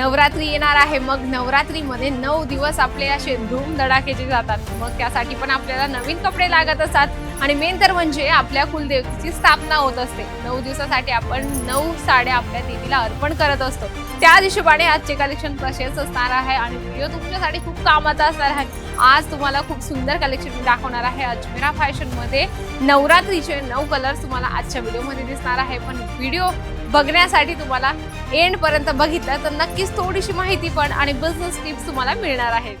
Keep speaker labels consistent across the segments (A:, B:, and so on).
A: नवरात्री येणार आहे. मग नवरात्रीमध्ये नऊ दिवस आपले असे धूम धडाकेचे जातात. मग त्यासाठी पण आपल्याला नवीन कपडे लागत असतात. आणि मेन तर म्हणजे आपल्या कुलदेवतेची स्थापना होत असते. नऊ दिवसासाठी आपण नऊ साड्या आपल्या देवीला अर्पण करत असतो. त्या हिशोबाने आजचे कलेक्शन तसेच असणार आहे. आणि व्हिडिओ तुमच्यासाठी खूप कामाचा असणार आहे. आज तुम्हाला खूप सुंदर कलेक्शन मी दाखवणार आहे. अजमेरा फॅशनमध्ये नवरात्रीचे नऊ कलर तुम्हाला आजच्या व्हिडिओमध्ये दिसणार आहे. पण व्हिडिओ बघण्यासाठी तुम्हाला एंड पर्यंत बघितलं तर नक्कीच थोडीशी माहिती पण आणि बिझनेस टिप्स तुम्हाला मिळणार आहेत.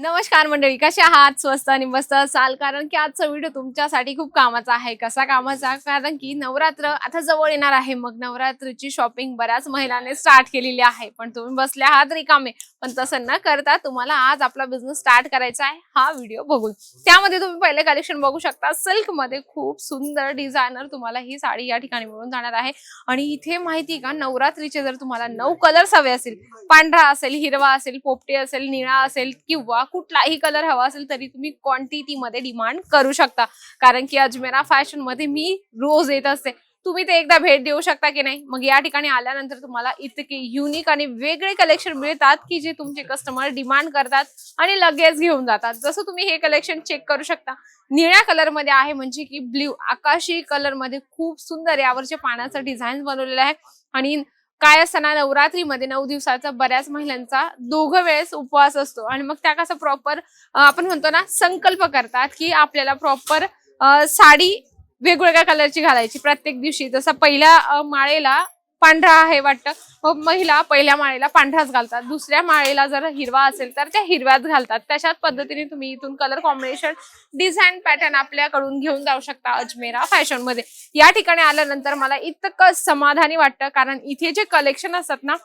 A: नमस्कार मंडळी कसे आहात? स्वस्त आणि मस्त असाल? कारण की आजचा व्हिडिओ तुमच्यासाठी खूप कामाचा आहे. कसा कामाचा? कारण की नवरात्र आता जवळ येणार आहे. मग नवरात्रीची शॉपिंग बऱ्याच महिलांनी स्टार्ट केलेली आहे. पण तुम्ही बसल्या आहात रिकामे. पण तसं न करता तुम्हाला आज आपला बिझनेस स्टार्ट करायचा आहे हा व्हिडिओ बघून. त्यामध्ये तुम्ही पहिले कलेक्शन बघू शकता. सिल्कमध्ये खूप सुंदर डिझायनर तुम्हाला ही साडी या ठिकाणी मिळून जाणार आहे. आणि इथे माहिती आहे का नवरात्रीचे जर तुम्हाला नऊ कलर्स हवे असतील पांढरा असेल हिरवा असेल पोपटी असेल निळा असेल किंवा कुठलाही कलर हवा असेल तरी तुम्ही क्वांटिटी मध्ये डिमांड करू शकता. कारण की अजमेरा फॅशनमध्ये मी रोज येत असते. तुम्ही ते एकदा भेट देऊ शकता की नाही? मग या ठिकाणी आल्यानंतर तुम्हाला इतके युनिक आणि वेगळे कलेक्शन मिळतात की जे तुमचे कस्टमर डिमांड करतात आणि लगेच घेऊन जातात. जसं तुम्ही हे कलेक्शन चेक करू शकता. निळ्या कलरमध्ये आहे म्हणजे की ब्ल्यू आकाशी कलरमध्ये खूप सुंदर यावरचे पाण्याचं डिझाईन बनवलेलं आहे. आणि काय असताना नवरात्रीमध्ये नऊ दिवसाचा बऱ्याच महिलांचा दोघं वेळेस उपवास असतो. आणि मग त्या कसं प्रॉपर आपण म्हणतो ना संकल्प करतात की आपल्याला प्रॉपर साडी वेगवेगळ्या कलरची घालायची प्रत्येक दिवशी. जसं पहिल्या माळेला पांढरा आहे वाटतं मग महिला पहिल्या माळेला पांढराच घालतात. दुसऱ्या माळेला जर हिरवा असेल तर त्या हिरव्याच घालतात. तशाच पद्धतीने तुम्ही इथून कलर कॉम्बिनेशन डिझाईन पॅटर्न आपल्याकडून घेऊन जाऊ शकता अजमेरा फॅशनमध्ये. या ठिकाणी आल्यानंतर मला इतकं समाधानी वाटतं कारण इथे जे कलेक्शन असतात ना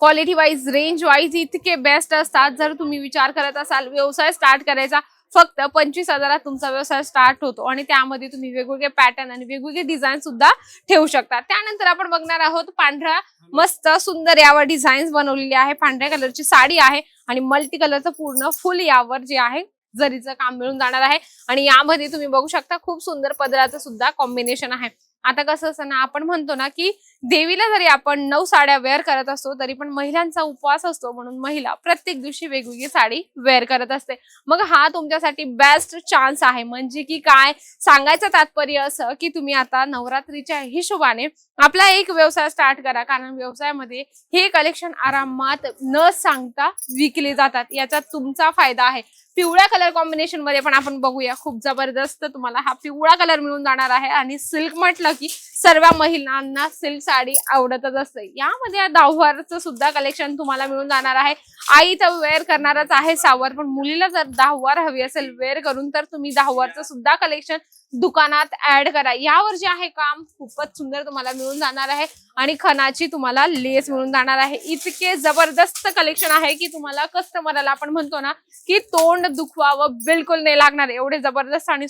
A: क्वालिटी वाईज रेंज वाईज इतके बेस्ट असतात. जर तुम्ही विचार करत असाल व्यवसाय स्टार्ट करायचा फक्त पंचवीस हजारात तुमचा व्यवसाय स्टार्ट होतो आणि त्यामध्ये तुम्ही वेगवेगळे पॅटर्न आणि वेगवेगळे डिझाईन सुद्धा ठेवू शकता. त्यानंतर आपण बघणार आहोत पांढरा मस्त सुंदर यावर डिझाईन्स बनवलेली आहे. पांढऱ्या कलरची साडी आहे आणि मल्टी कलरचं पूर्ण फुल यावर जे आहे जरीचं काम मिळून जाणार आहे. आणि यामध्ये तुम्ही बघू शकता खूप सुंदर पदराचं सुद्धा कॉम्बिनेशन आहे. आता कसं असतं ना आपण म्हणतो ना की देवीला जरी आपण नऊ साड्या वेअर करत असतो तरी पण महिलांचा उपवास असतो म्हणून महिला प्रत्येक दिवशी वेगवेगळी साडी वेअर करत असते. मग हा तुमच्यासाठी बेस्ट चान्स आहे. म्हणजे की काय? सांगायचं तात्पर्य असं की तुम्ही आता नवरात्रीच्या हिशोबाने आपला एक व्यवसाय स्टार्ट करा. कारण व्यवसायामध्ये हे कलेक्शन आरामात न सांगता विकले जातात. याचा तुमचा फायदा आहे. पिवळ्या कलर कॉम्बिनेशनमध्ये पण आपण बघूया. खूप जबरदस्त तुम्हाला हा पिवळा कलर मिळून जाणार आहे. आणि सिल्क म्हटलं की सर्व महिलांना सिल्क साडी आवडतच असते. यामध्ये दहावारचं सुद्धा कलेक्शन तुम्हाला मिळून जाणार आहे. आई तर वेअर करणारच आहे सावर पण मुलीला जर दहावार हवी असेल वेअर करून तर तुम्ही दहावारचं सुद्धा कलेक्शन दुकानात ऍड करा. यावर जे आहे काम खूपच सुंदर तुम्हाला मिळून जाणार आहे आणि खणाची तुम्हाला लेस मिळून जाणार आहे. इतके जबरदस्त कलेक्शन आहे की तुम्हाला कस्टमरला आपण म्हणतो ना की तोंड दुखवावं बिलकुल नाही लागणार. एवढे जबरदस्त आणि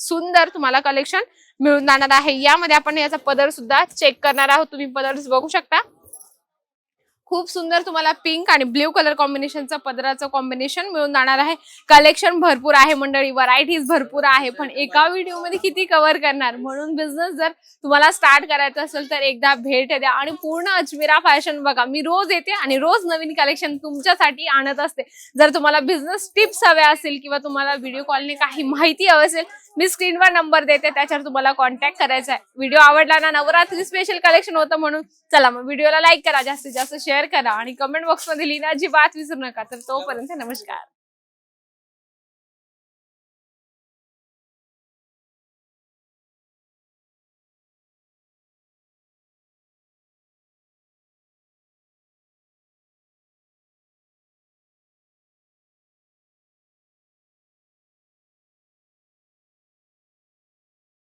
A: सुंदर तुम्हाला कलेक्शन मिळून जाणार आहे. यामध्ये आपण याचा पदर सुद्धा चेक करणार आहोत. तुम्ही पदर बघू शकता. खूप सुंदर तुम्हाला पिंक आणि ब्ल्यू कलर कॉम्बिनेशनचं पदराचं कॉम्बिनेशन मिळून जाणार आहे. कलेक्शन भरपूर आहे मंडळी. व्हरायटीज भरपूर आहे. पण एका व्हिडिओमध्ये किती कव्हर करणार? म्हणून बिझनेस जर तुम्हाला स्टार्ट करायचं असेल तर एकदा भेट द्या. आणि पूर्ण अजमेरा फॅशन बघा. मी रोज येते आणि रोज नवीन कलेक्शन तुमच्यासाठी आणत असते. जर तुम्हाला बिझनेस टिप्स हव्या असेल किंवा तुम्हाला व्हिडिओ कॉलने काही माहिती हवी असेल मी स्क्रीनवर नंबर देते त्याच्यावर तुम्हाला कॉन्टॅक्ट करायचा आहे. व्हिडिओ आवडला ना नवरात्री स्पेशल कलेक्शन होतं म्हणून. चला मग व्हिडिओला लाईक करा जास्तीत जास्त शेअर करा आणि कमेंट बॉक्समध्ये लिहिणं अजिबात विसरू नका. तर तोपर्यंत नमस्कार.